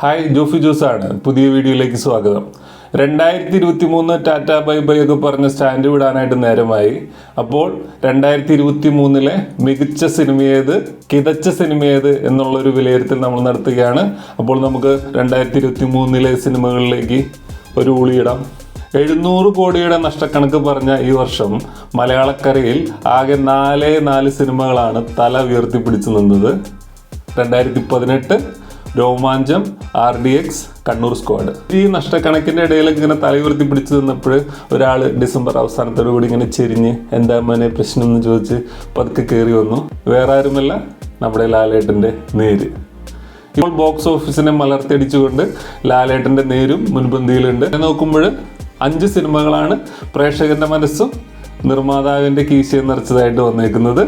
Hi Jofi ജോസാണ്. പുതിയ വീഡിയോയിലേക്ക് സ്വാഗതം. രണ്ടായിരത്തി ഇരുപത്തി മൂന്ന് ടാറ്റ ബൈ ബൈ ഒക്കെ പറഞ്ഞ സ്റ്റാൻഡ് വിടാനായിട്ട് നേരമായി. അപ്പോൾ രണ്ടായിരത്തി ഇരുപത്തി മൂന്നിലെ മികച്ച സിനിമയേത് കിതച്ച സിനിമയേത് എന്നുള്ളൊരു വിലയിരുത്തൽ നമ്മൾ നടത്തുകയാണ്. അപ്പോൾ നമുക്ക് രണ്ടായിരത്തി ഇരുപത്തി മൂന്നിലെ സിനിമകളിലേക്ക് ഒരു ഉളിയിടാം. എഴുന്നൂറ് കോടിയുടെ നഷ്ടക്കണക്ക് പറഞ്ഞ ഈ വർഷം മലയാളക്കരയിൽ ആകെ നാലേ നാല് സിനിമകളാണ് തല ഉയർത്തിപ്പിടിച്ചു നിന്നത്. രണ്ടായിരത്തി പതിനെട്ട് Romancham R D X Kannur squad. ഈ നഷ്ടക്കണക്കിന്റെ ഇടയിലൊക്കെ ഇങ്ങനെ തലയുയർത്തി പിടിച്ചു നിന്നപ്പോൾ ഒരാൾ ഡിസംബർ അവസാനത്തോടു കൂടി ഇങ്ങനെ ചെരിഞ്ഞ് എന്താ മോനെ പ്രശ്നം എന്ന് ചോദിച്ച് പതുക്കെ കയറി വന്നു. വേറെ ആരുമല്ല നമ്മുടെ ലാലേട്ടന്റെ നേര്. ഇപ്പോൾ ബോക്സ് ഓഫീസിനെ മലർത്തിയടിച്ചുകൊണ്ട് ലാലേട്ടന്റെ നേരും മുൻപന്തിയിലുണ്ട്. നോക്കുമ്പോൾ അഞ്ച് സിനിമകളാണ് പ്രേക്ഷകന്റെ മനസ്സും നിർമ്മാതാവിന്റെ കീശയും നിറച്ചതായിട്ട് വന്നേക്കുന്നത്.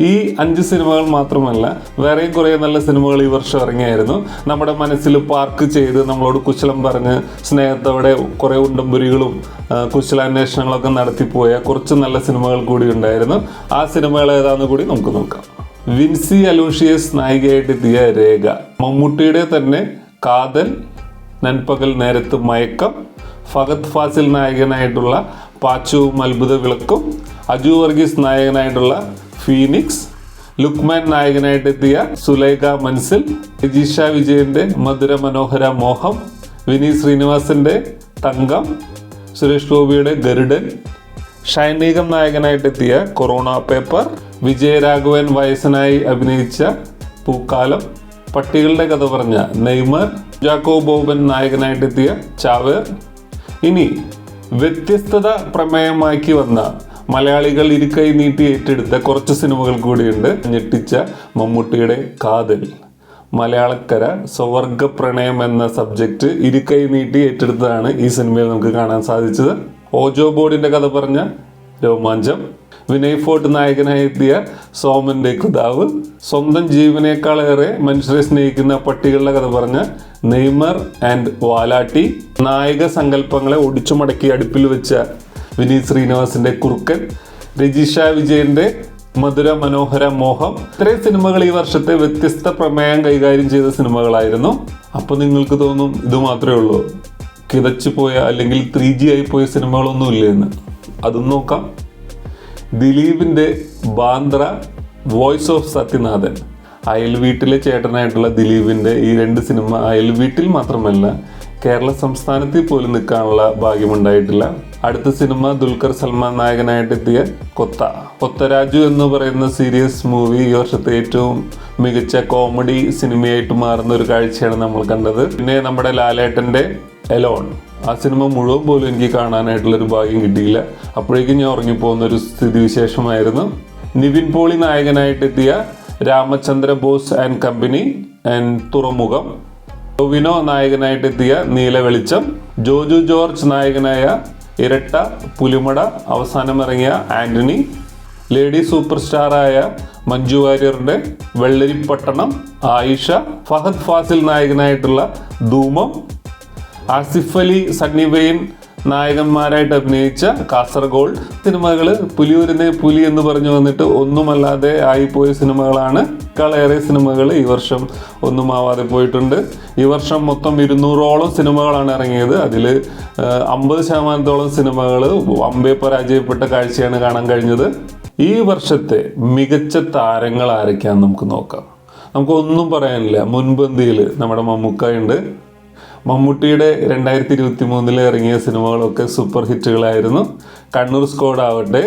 ഈ അഞ്ച് സിനിമകൾ മാത്രമല്ല വേറെയും കുറേ നല്ല സിനിമകൾ ഈ വർഷം ഇറങ്ങിയായിരുന്നു. നമ്മുടെ മനസ്സിൽ പാർക്ക് ചെയ്ത് നമ്മളോട് കുശലം പറഞ്ഞ് സ്നേഹത്തോടെ കുറേ ഉണ്ടംപുരികളും ആ, കുശലാന്വേഷണങ്ങളൊക്കെ നടത്തിപ്പോയ കുറച്ച് നല്ല സിനിമകൾ കൂടി ഉണ്ടായിരുന്നു. ആ സിനിമകൾ ഏതാണെന്ന് കൂടി നമുക്ക് നോക്കാം. വിൻസി അലൂഷിയസ് നായികയായിട്ട് എത്തിയ രേഖ. മമ്മൂട്ടിയുടെ തന്നെ കാതൽ നൻപകൽ നേരത്ത് മയക്കം ഫഹദ് ഫാസിൽ നായകനായിട്ടുള്ള പാച്ചുവും അത്ഭുത വിളക്കും അജു വർഗീസ് നായകനായിട്ടുള്ള ഫീനിക്സ് ലുക്മാൻ നായകനായിട്ട് എത്തിയ സുലൈഖ മൻസിൽ രജീഷ വിജയന്റെ മധുര മനോഹര മോഹം വിനീത് ശ്രീനിവാസന്റെ തങ്കം സുരേഷ് ഗോപിയുടെ ഗരുഡൻ ഷൈനീകം നായകനായിട്ടെത്തിയ കൊറോണ പേപ്പർ വിജയരാഘവൻ വയസ്സനായി അഭിനയിച്ച പൂക്കാലം പട്ടികളുടെ കഥ പറഞ്ഞ നെയ്മർ ജാക്കോ ബോബൻ നായകനായിട്ടെത്തിയ ചാവേർ. ഇനി വ്യത്യസ്തത പ്രമേയമാക്കി വന്ന മലയാളികൾ ഇരിക്കൈ നീട്ടി ഏറ്റെടുത്ത കുറച്ച് സിനിമകൾ കൂടിയുണ്ട്. ഞെട്ടിച്ച മമ്മൂട്ടിയുടെ കാതൽ. മലയാളക്കര സ്വവർഗ പ്രണയം എന്ന സബ്ജക്റ്റ് ഇരിക്കൈ നീട്ടി ഏറ്റെടുത്തതാണ് ഈ സിനിമയിൽ നമുക്ക് കാണാൻ സാധിച്ചത്. ഓജോ ബോർഡിന്റെ കഥ പറഞ്ഞ രോമാഞ്ചം. വിനയ് ഫോർട്ട് നായകനായി എത്തിയ സോമന്റെ കുതാവ്. സ്വന്തം ജീവനേക്കാളേറെ മനുഷ്യരെ സ്നേഹിക്കുന്ന പട്ടികളുടെ കഥ പറഞ്ഞ നെയ്മർ ആൻഡ് വാലാട്ടി. നായക സങ്കല്പങ്ങളെ ഒടിച്ചു മടക്കി അടുപ്പിൽ വെച്ച വിനീത് ശ്രീനിവാസിന്റെ കുറുക്കൻ രജിഷ വിജയന്റെ മധുര മനോഹര മോഹം. ഇത്രയും സിനിമകൾ ഈ വർഷത്തെ വ്യത്യസ്ത പ്രമേയം കൈകാര്യം ചെയ്ത സിനിമകളായിരുന്നു. അപ്പൊ നിങ്ങൾക്ക് തോന്നും ഇത് മാത്രമേ ഉള്ളൂ. കിതച്ചു പോയ അല്ലെങ്കിൽ ത്രീ ജി ആയി പോയ സിനിമകളൊന്നും ഇല്ലെന്ന് അതും നോക്കാം. ദിലീപിന്റെ ബാന്ദ്ര വോയിസ് ഓഫ് സത്യനാഥൻ. അയൽ വീട്ടിലെ ചേട്ടനായിട്ടുള്ള ദിലീപിന്റെ ഈ രണ്ട് സിനിമ അയൽ വീട്ടിൽ മാത്രമല്ല കേരള സംസ്ഥാനത്തിൽ പോലും നിൽക്കാനുള്ള ഭാഗ്യമുണ്ടായിട്ടില്ല. അടുത്ത സിനിമ ദുൽഖർ സൽമാൻ നായകനായിട്ടെത്തിയ കൊത്ത. കൊത്തരാജു എന്ന് പറയുന്ന സീരിയസ് മൂവി ഈ വർഷത്തെ ഏറ്റവും മികച്ച കോമഡി സിനിമയായിട്ട് മാറുന്ന ഒരു കാഴ്ചയാണ് നമ്മൾ കണ്ടത്. പിന്നെ നമ്മുടെ ലാലേട്ടന്റെ എലോൺ. ആ സിനിമ മുഴുവൻ പോലും എനിക്ക് കാണാനായിട്ടുള്ളൊരു ഭാഗ്യം കിട്ടിയില്ല. അപ്പോഴേക്കും ഞാൻ ഉറങ്ങിപ്പോകുന്ന ഒരു സ്ഥിതിവിശേഷമായിരുന്നു. Nivin Pauly നായകനായിട്ടെത്തിയ Ramachandra Boss and company and Thuramukham. Tovino നായകനായിട്ടെത്തിയ നീല വെളിച്ചം ജോജു ജോർജ് നായകനായ ഇരട്ട പുലിമട അവസാനം ഇറങ്ങിയ ആന്റണി ലേഡി സൂപ്പർ സ്റ്റാറായ മഞ്ജു വാര്യറുടെ വെള്ളരിപ്പട്ടണം ആയിഷ ഫഹദ് ഫാസിൽ നായകനായിട്ടുള്ള ധൂമം ആസിഫ് അലി സണ്ണി നായകന്മാരായിട്ട് അഭിനയിച്ച കാസർഗോഡ് സിനിമകൾ പുലിയൂരിനെ പുലി എന്ന് പറഞ്ഞു വന്നിട്ട് ഒന്നുമല്ലാതെ ആയിപ്പോയ സിനിമകളാണ്. കളേറെ സിനിമകൾ ഈ വർഷം ഒന്നും ആവാതെ പോയിട്ടുണ്ട്. ഈ വർഷം മൊത്തം ഇരുന്നൂറോളം സിനിമകളാണ് ഇറങ്ങിയത്. അതിൽ അമ്പത് ശതമാനത്തോളം സിനിമകൾ അമ്പേ പരാജയപ്പെട്ട കാഴ്ചയാണ് കാണാൻ കഴിഞ്ഞത്. ഈ വർഷത്തെ മികച്ച താരങ്ങൾ ആരൊക്കെയാണെന്ന് നമുക്ക് നോക്കാം. നമുക്കൊന്നും പറയാനില്ല. മുൻപന്തിയിൽ നമ്മുടെ മമ്മൂക്കായുണ്ട് മമ്മൂട്ടിയുടെ രണ്ടായിരത്തി ഇരുപത്തി മൂന്നിൽ ഇറങ്ങിയ സിനിമകളൊക്കെ സൂപ്പർ ഹിറ്റുകളായിരുന്നു. കണ്ണൂർ സ്ക്വാഡ് ആവട്ടെ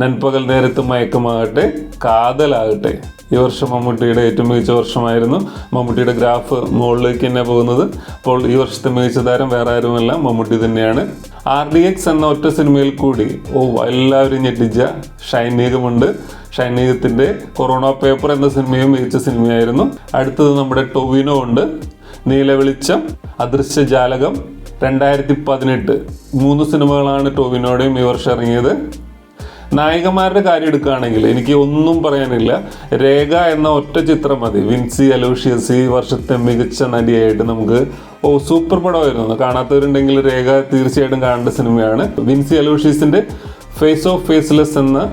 നൻപകൽ നേരത്ത് മയക്കമാകട്ടെ കാതലാകട്ടെ. ഈ വർഷം മമ്മൂട്ടിയുടെ ഏറ്റവും മികച്ച വർഷമായിരുന്നു. മമ്മൂട്ടിയുടെ ഗ്രാഫ് മുകളിലേക്ക് തന്നെ പോകുന്നത്. അപ്പോൾ ഈ വർഷത്തെ മികച്ച താരം വേറെ ആരുമല്ല മമ്മൂട്ടി തന്നെയാണ്. ആർ ഡി എക്സ് എന്ന ഒറ്റ സിനിമയിൽ കൂടി ഓ എല്ലാവരും ഞെട്ടിച്ച ഷൈനീകമുണ്ട്. ഷൈനീകത്തിന്റെ കൊറോണ പേപ്പർ എന്ന സിനിമയും മികച്ച സിനിമയായിരുന്നു. അടുത്തത് നമ്മുടെ ടൊവിനോ ഉണ്ട്. നീലവെളിച്ചം അദൃശ്യജാലകം രണ്ടായിരത്തി പതിനെട്ട് മൂന്ന് സിനിമകളാണ് ടോവിനോടെയും ഈ വർഷം ഇറങ്ങിയത്. നായികമാരുടെ കാര്യം എടുക്കുകയാണെങ്കിൽ എനിക്ക് ഒന്നും പറയാനില്ല. രേഖ എന്ന ഒറ്റ ചിത്രം മതി. വിൻസി അലോഷ്യസ് ഈ വർഷത്തെ മികച്ച നടിയായിട്ട് നമുക്ക് ഓ സൂപ്പർ പടമായിരുന്നു. കാണാത്തവരുണ്ടെങ്കിൽ രേഖ തീർച്ചയായിട്ടും കാണേണ്ട സിനിമയാണ്. വിൻസി അലോഷ്യസിന്റെ ഫേസ് ഓഫ് ഫേസ്ലെസ് എന്ന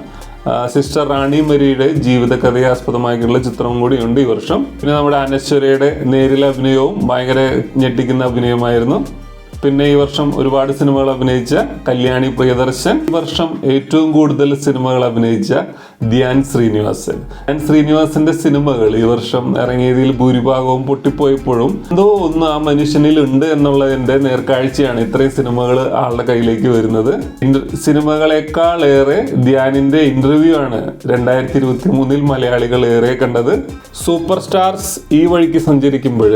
സിസ്റ്റർ റാണി മരിയുടെ ജീവിതകഥയെ ആസ്പദമാക്കിയുള്ള ചിത്രവും കൂടിയുണ്ട് ഈ വർഷം. പിന്നെ നമ്മുടെ അനശ്വരയുടെ നേരിലെ അഭിനയവും ഭയങ്കര ഞെട്ടിക്കുന്ന അഭിനയമായിരുന്നു പിന്നെ ഈ വർഷം ഒരുപാട് സിനിമകൾ അഭിനയിച്ച കല്യാണി പ്രിയദർശൻ. ഈ വർഷം ഏറ്റവും കൂടുതൽ സിനിമകൾ അഭിനയിച്ച ധ്യാൻ ശ്രീനിവാസൻ. ധ്യാൻ ശ്രീനിവാസന്റെ സിനിമകൾ ഈ വർഷം ഇറങ്ങിയതിൽ ഭൂരിഭാഗവും പൊട്ടിപ്പോയപ്പോഴും എന്തോ ഒന്ന് ആ മനുഷ്യനിൽ ഉണ്ട് എന്നുള്ളതിന്റെ നേർക്കാഴ്ചയാണ് ഇത്രയും സിനിമകൾ ആളുടെ കയ്യിലേക്ക് വരുന്നത്. സിനിമകളെക്കാളേറെ ധ്യാനിന്റെ ഇന്റർവ്യൂ ആണ് രണ്ടായിരത്തി ഇരുപത്തി മൂന്നിൽ മലയാളികൾ ഏറെ കണ്ടത്. സൂപ്പർ സ്റ്റാർസ് ഈ വഴിക്ക് സഞ്ചരിക്കുമ്പോൾ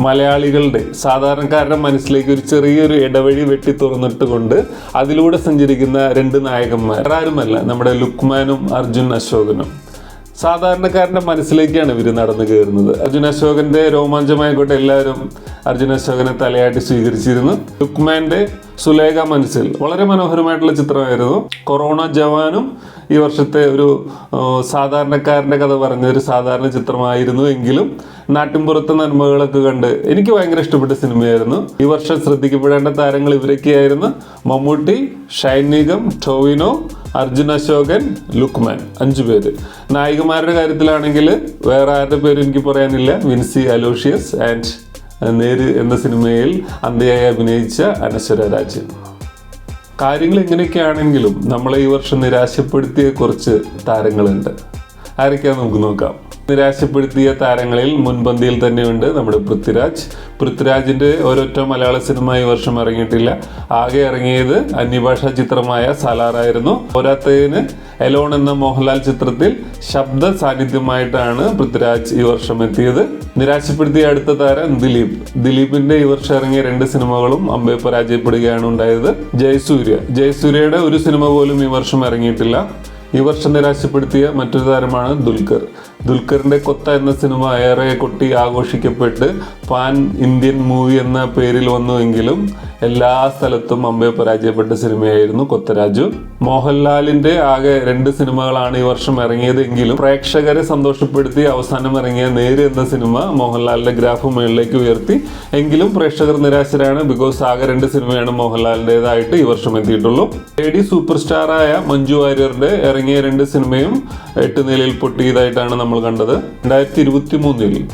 മലയാളികളുടെ സാധാരണക്കാരുടെ മനസ്സിലേക്ക് ഒരു ചെറിയൊരു ഇടവഴി വെട്ടി തുറന്നിട്ടുകൊണ്ട് അതിലൂടെ സഞ്ചരിക്കുന്ന രണ്ട് നായകന്മാർ. ആരുമല്ല നമ്മുടെ ലുക്മാനും അർജുൻ അശോകനും. സാധാരണക്കാരന്റെ മനസ്സിലേക്കാണ് ഇവർ നടന്നു കയറുന്നത്. അർജുന അശോകന്റെ രോമാഞ്ചമായിക്കോട്ടെ എല്ലാവരും അർജുന അശോകനെ തലയാട്ടി സ്വീകരിച്ചിരുന്നു. ലുക്മാന്റെ സുലേഖ മനസ്സിൽ വളരെ മനോഹരമായിട്ടുള്ള ചിത്രമായിരുന്നു. കൊറോണ ജവാനും ഈ വർഷത്തെ ഒരു സാധാരണക്കാരന്റെ കഥ പറഞ്ഞ ഒരു സാധാരണ ചിത്രമായിരുന്നു എങ്കിലും നാട്ടിൻപുറത്തെ നന്മകളൊക്കെ കണ്ട് എനിക്ക് ഭയങ്കര ഇഷ്ടപ്പെട്ട സിനിമയായിരുന്നു. ഈ വർഷം ശ്രദ്ധിക്കപ്പെടേണ്ട താരങ്ങൾ ഇവരൊക്കെയായിരുന്നു. മമ്മൂട്ടി ഷൈൻ നിഗം ടോവിനോ അർജുൻ അശോകൻ ലുക്മാൻ അഞ്ചു പേര്. നായികമാരുടെ കാര്യത്തിലാണെങ്കിൽ വേറെ ആരുടെ പേര് എനിക്ക് പറയാനില്ല. വിൻസി അലോഷ്യസ് ആൻഡ് നേര് എന്ന സിനിമയിൽ അന്ധയായി അഭിനയിച്ച അനശ്വര രാജൻ. കാര്യങ്ങൾ എങ്ങനെയൊക്കെയാണെങ്കിലും നമ്മളെ ഈ വർഷം നിരാശപ്പെടുത്തിയ കുറച്ച് താരങ്ങളുണ്ട്. ആരൊക്കെയാണ് നമുക്ക് നോക്കാം. നിരാശപ്പെടുത്തിയ താരങ്ങളിൽ മുൻപന്തിയിൽ തന്നെയുണ്ട് നമ്മുടെ പൃഥ്വിരാജ് പൃഥ്വിരാജിന്റെ ഒരൊറ്റ മലയാള സിനിമ ഈ വർഷം ഇറങ്ങിയിട്ടില്ല ആകെ ഇറങ്ങിയത് അന്യഭാഷാ ചിത്രമായ സലാറായിരുന്നു പോരാത്തതിന് എലോൺ എന്ന മോഹൻലാൽ ചിത്രത്തിൽ ശബ്ദ സാന്നിധ്യമായിട്ടാണ് പൃഥ്വിരാജ് ഈ വർഷം എത്തിയത് നിരാശപ്പെടുത്തിയ അടുത്ത താരം ദിലീപ് ദിലീപിന്റെ ഈ വർഷം ഇറങ്ങിയ രണ്ട് സിനിമകളും അമ്പെ പരാജയപ്പെടുകയാണ് ഉണ്ടായത് ജയസൂര്യ ജയസൂര്യയുടെ ഒരു സിനിമ പോലും ഈ വർഷം ഇറങ്ങിയിട്ടില്ല ഈ വർഷം നിരാശപ്പെടുത്തിയ മറ്റൊരു താരമാണ് ദുൽഖർ ദുൽഖറിന്റെ കൊത്ത എന്ന സിനിമ ഏറെ കൊട്ടി ആഘോഷിക്കപ്പെട്ട് പാൻ ഇന്ത്യൻ മൂവി എന്ന പേരിൽ വന്നുവെങ്കിലും എല്ലാ സ്ഥലത്തും അമ്പയെ പരാജയപ്പെട്ട സിനിമയായിരുന്നു കൊത്തരാജു മോഹൻലാലിന്റെ ആകെ രണ്ട് സിനിമകളാണ് ഈ വർഷം ഇറങ്ങിയതെങ്കിലും പ്രേക്ഷകരെ സന്തോഷപ്പെടുത്തി അവസാനം ഇറങ്ങിയ നേര് എന്ന സിനിമ മോഹൻലാലിന്റെ ഗ്രാഫ് മുകളിലേക്ക് ഉയർത്തി. എങ്കിലും പ്രേക്ഷകർ നിരാശരാണ്. ബിക്കോസ് ആകെ രണ്ട് സിനിമയാണ് മോഹൻലാലിന്റെതായിട്ട് ഈ വർഷം എത്തിയിട്ടുള്ളൂ. ലേഡി സൂപ്പർ സ്റ്റാറായ മഞ്ജു വാര്യറുടെ ഇറങ്ങിയ രണ്ട് സിനിമയും എട്ട് നിലയിൽ പൊട്ടിയതായിട്ടാണ് നമ്മൾ കണ്ടത് രണ്ടായിരത്തി ഇരുപത്തി മൂന്നിൽ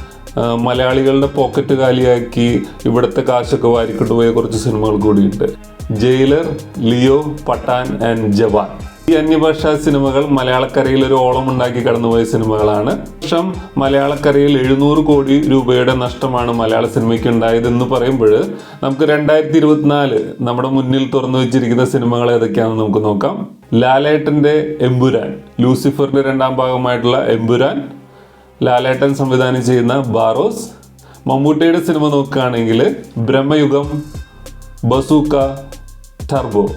മലയാളികളുടെ പോക്കറ്റ് കാലിയാക്കി ഇവിടുത്തെ കാശൊക്കെ വാരിക്കൊണ്ടുപോയ കുറച്ച് സിനിമകൾ കൂടിയുണ്ട്. Jailer Leo Pathaan and Jawan. ഈ അന്യഭാഷാ സിനിമകൾ മലയാളക്കരയിൽ ഒരു ഓളം ഉണ്ടാക്കി കടന്നുപോയ സിനിമകളാണ്. വർഷം മലയാളക്കരയിൽ എഴുന്നൂറ് കോടി രൂപയുടെ നഷ്ടമാണ് മലയാള സിനിമയ്ക്ക് ഉണ്ടായതെന്ന് പറയുമ്പോൾ നമുക്ക് രണ്ടായിരത്തി ഇരുപത്തിനാല് നമ്മുടെ മുന്നിൽ തുറന്നു വെച്ചിരിക്കുന്ന സിനിമകൾ ഏതൊക്കെയാണെന്ന് നമുക്ക് നോക്കാം. ലാലേട്ടന്റെ എമ്പുരാൻ ലൂസിഫറിന്റെ രണ്ടാം ഭാഗമായിട്ടുള്ള എമ്പുരാൻ ലാലേട്ടൻ സംവിധാനം ചെയ്യുന്ന ബാറോസ് മമ്മൂട്ടിയുടെ സിനിമ നോക്കുകയാണെങ്കിൽ ബ്രഹ്മയുഗം ബസൂക്ക ടർബോ.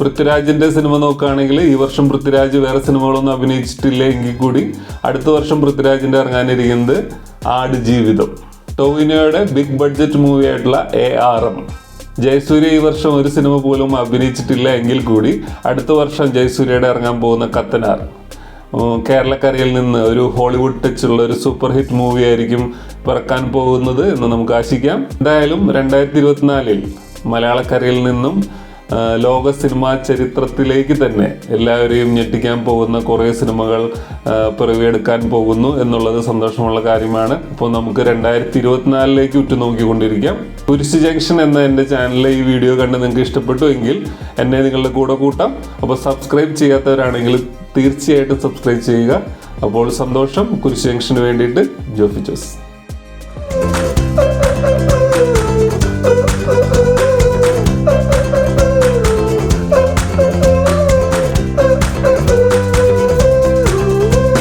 പൃഥ്വിരാജിന്റെ സിനിമ നോക്കുകയാണെങ്കിൽ ഈ വർഷം പൃഥ്വിരാജ് വേറെ സിനിമകളൊന്നും അഭിനയിച്ചിട്ടില്ല എങ്കിൽ കൂടി അടുത്ത വർഷം പൃഥ്വിരാജിന്റെ ഇറങ്ങാനിരിക്കുന്നത് ആട് ജീവിതം ടോവിനോയുടെ ബിഗ് ബഡ്ജറ്റ് മൂവി ആയിട്ടുള്ള എ ആർ എം ജയസൂര്യ ഈ വർഷം ഒരു സിനിമ പോലും അഭിനയിച്ചിട്ടില്ല എങ്കിൽ കൂടി അടുത്ത വർഷം ജയസൂര്യയുടെ ഇറങ്ങാൻ പോകുന്ന കത്തനാർ. കേരളക്കരയിൽ നിന്ന് ഒരു ഹോളിവുഡ് ടച്ച് ഉള്ള ഒരു സൂപ്പർ ഹിറ്റ് മൂവി ആയിരിക്കും പിറക്കാൻ പോകുന്നത് എന്ന് നമുക്ക് ആശിക്കാം. എന്തായാലും രണ്ടായിരത്തി ഇരുപത്തിനാലിൽ മലയാളക്കരയിൽ നിന്നും ലോക സിനിമാ ചരിത്രത്തിലേക്ക് തന്നെ എല്ലാവരെയും ഞെട്ടിക്കാൻ പോകുന്ന കുറേ സിനിമകൾ പിറവിയെടുക്കാൻ പോകുന്നു എന്നുള്ളത് സന്തോഷമുള്ള കാര്യമാണ്. അപ്പോൾ നമുക്ക് രണ്ടായിരത്തി ഇരുപത്തിനാലിലേക്ക് ഉറ്റുനോക്കിക്കൊണ്ടിരിക്കാം. കുരിശ് ജംഗ്ഷൻ എന്ന എന്റെ ചാനലിലെ ഈ വീഡിയോ കണ്ട് നിങ്ങൾക്ക് ഇഷ്ടപ്പെട്ടു എങ്കിൽ എന്നെ നിങ്ങളുടെ കൂടെ കൂട്ടാം. അപ്പോൾ സബ്സ്ക്രൈബ് ചെയ്യാത്തവരാണെങ്കിൽ തീർച്ചയായിട്ടും സബ്സ്ക്രൈബ് ചെയ്യുക. അപ്പോൾ സന്തോഷം. കുരിശ് ജംഗ്ഷന് വേണ്ടിയിട്ട് ജോഫി ജോസ്.